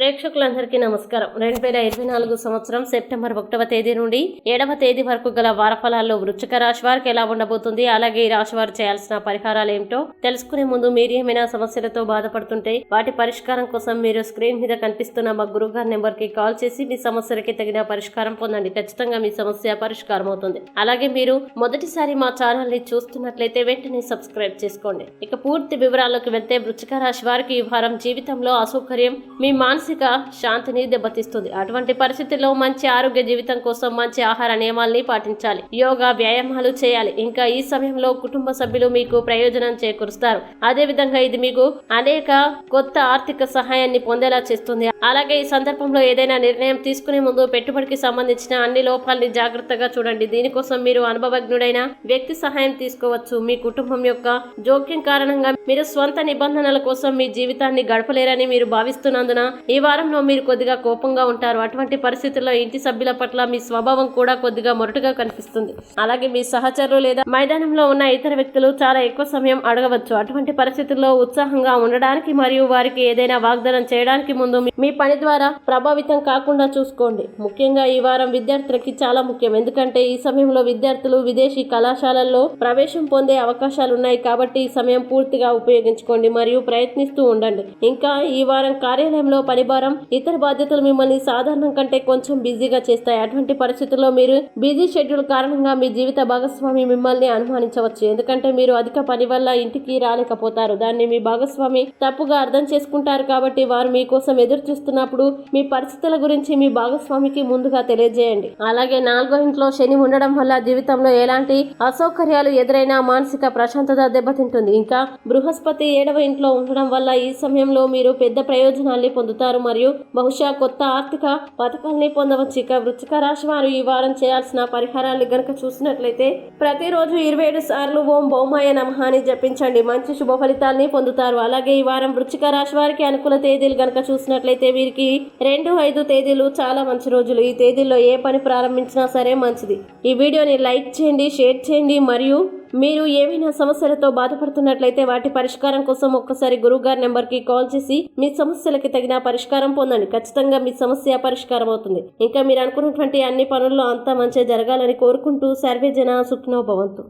ప్రేక్షకులందరికీ నమస్కారం. రెండు వేల ఇరవై నాలుగు సంవత్సరం సెప్టెంబర్ ఒకటవ తేదీ నుండి ఏడవ తేదీ వరకు గల వారఫలాల్లో వృచ్చిక రాశి వారికి ఎలా ఉండబోతుంది అలాగే ఈ రాశి వారు చేయాల్సిన పరిహారాలు ఏమిటో తెలుసుకునే ముందు మీరు ఏమైనా సమస్యలతో బాధపడుతుంటే వాటి పరిష్కారం కోసం మీరు స్క్రీన్ మీద కనిపిస్తున్న మా గురువు గారి నెంబర్కి కాల్ చేసి మీ సమస్యలకి తగిన పరిష్కారం పొందండి. ఖచ్చితంగా మీ సమస్య పరిష్కారం అవుతుంది. అలాగే మీరు మొదటిసారి మా ఛానల్ని చూస్తున్నట్లయితే వెంటనే సబ్స్క్రైబ్ చేసుకోండి. ఇక పూర్తి వివరాల్లోకి వెళ్తే వృచ్చిక రాశి వారికి ఈ వారం జీవితంలో అసౌకర్యం మీ మానసిక శాంతిని దెబ్బతీస్తుంది. అటువంటి పరిస్థితుల్లో మంచి ఆరోగ్య జీవితం కోసం మంచి ఆహార నియమాల్ని పాటించాలి. యోగా వ్యాయామాలు చేయాలి. ఇంకా ఈ సమయంలో కుటుంబ సభ్యులు మీకు ప్రయోజనం చేకూరుస్తారు. అదే విధంగా ఇది మీకు అనేక కొత్త ఆర్థిక సహాయాన్ని పొందేలా చేస్తుంది. అలాగే ఈ సందర్భంలో ఏదైనా నిర్ణయం తీసుకునే ముందు పెట్టుబడికి సంబంధించిన అన్ని లోపాలని జాగ్రత్తగా చూడండి. దీనికోసం మీరు అనుభవజ్ఞుడైన వ్యక్తి సహాయం తీసుకోవచ్చు. మీ కుటుంబం యొక్క జోక్యం కారణంగా మీరు స్వంత నిబంధనల కోసం మీ జీవితాన్ని గడపలేరని మీరు భావిస్తున్నందున ఈ వారంలో మీరు కొద్దిగా కోపంగా ఉంటారు. అటువంటి పరిస్థితుల్లో ఇంటి సభ్యుల పట్ల మీ స్వభావం కూడా కొద్దిగా మొరటుగా కనిపిస్తుంది. అలాగే మీ సహచరులు లేదా మైదానంలో ఉన్న ఇతర వ్యక్తులు చాలా ఎక్కువ సమయం అడగవచ్చు. అటువంటి పరిస్థితుల్లో ఉత్సాహంగా ఉండడానికి మరియు వారికి ఏదైనా వాగ్దానం చేయడానికి ముందు మీ- మీ పని ద్వారా ప్రభావితం కాకుండా చూసుకోండి. ముఖ్యంగా ఈ వారం విద్యార్థులకి చాలా ముఖ్యం. ఎందుకంటే ఈ సమయంలో విద్యార్థులు విదేశీ కళాశాలల్లో ప్రవేశం పొందే అవకాశాలు ఉన్నాయి కాబట్టి ఈ సమయం పూర్తిగా ఉపయోగించుకోండి మరియు ప్రయత్నిస్తూ ఉండండి. ఇంకా ఈ వారం కార్యాలయంలో పనిభారం ఇతర బాధ్యతలు మిమ్మల్ని సాధారణం కంటే కొంచెం బిజీగా చేస్తాయి. అటువంటి పరిస్థితుల్లో మీరు బిజీ షెడ్యూల్ కారణంగా మీ జీవిత భాగస్వామి మిమ్మల్ని అనుమానించవచ్చు. ఎందుకంటే మీరు అధిక పని వల్ల ఇంటికి రాలేకపోతారు. దాన్ని మీ భాగస్వామి తప్పుగా అర్థం చేసుకుంటారు కాబట్టి వారు మీకోసం ఎదురు చూస్తున్నప్పుడు మీ పరిస్థితుల గురించి మీ భాగస్వామికి ముందుగా తెలియజేయండి. అలాగే నాలుగో ఇంట్లో శని ఉండడం వల్ల జీవితంలో ఎలాంటి అసౌకర్యాలు ఎదురైనా మానసిక ప్రశాంతత దెబ్బతింటుంది. ఇంకా బృహస్పతి ఏడవ ఇంట్లో ఉండడం వల్ల ఈ సమయంలో మీరు పెద్ద ప్రయోజనాల్ని పొందుతారు మరియు బహుశా కొత్త ఆర్థిక పథకాల్ని పొందవచ్చు. ఇక వృచ్చిక రాశి వారు ఈ వారం చేయాల్సిన పరిహారాలు గనక చూసినట్లయితే ప్రతిరోజు ఇరవై ఏడు సార్లు ఓం భౌమాయ నమః అని జపించండి. మంచి శుభ ఫలితాల్ని పొందుతారు. అలాగే ఈ వారం వృచ్చిక రాశి వారికి అనుకూల తేదీలు గనక చూసినట్లయితే వీరికి రెండు ఐదు తేదీలు చాలా మంచి రోజులు. ఈ తేదీల్లో ఏ పని ప్రారంభించినా సరే మంచిది. ఈ వీడియోని లైక్ చేయండి షేర్ చేయండి మరియు మీరు ఏమైనా సమస్యలతో బాధపడుతున్నట్లయితే వాటి పరిష్కారం కోసం ఒక్కసారి గురువు గారి నెంబర్కి కాల్ చేసి మీ సమస్యలకి తగిన పరిష్కారం పొందండి. ఖచ్చితంగా మీ సమస్య పరిష్కారం అవుతుంది. ఇంకా మీరు అనుకున్నటువంటి అన్ని పనుల్లో అంతా మంచిగా జరగాలని కోరుకుంటూ సర్వే జన భవంతు.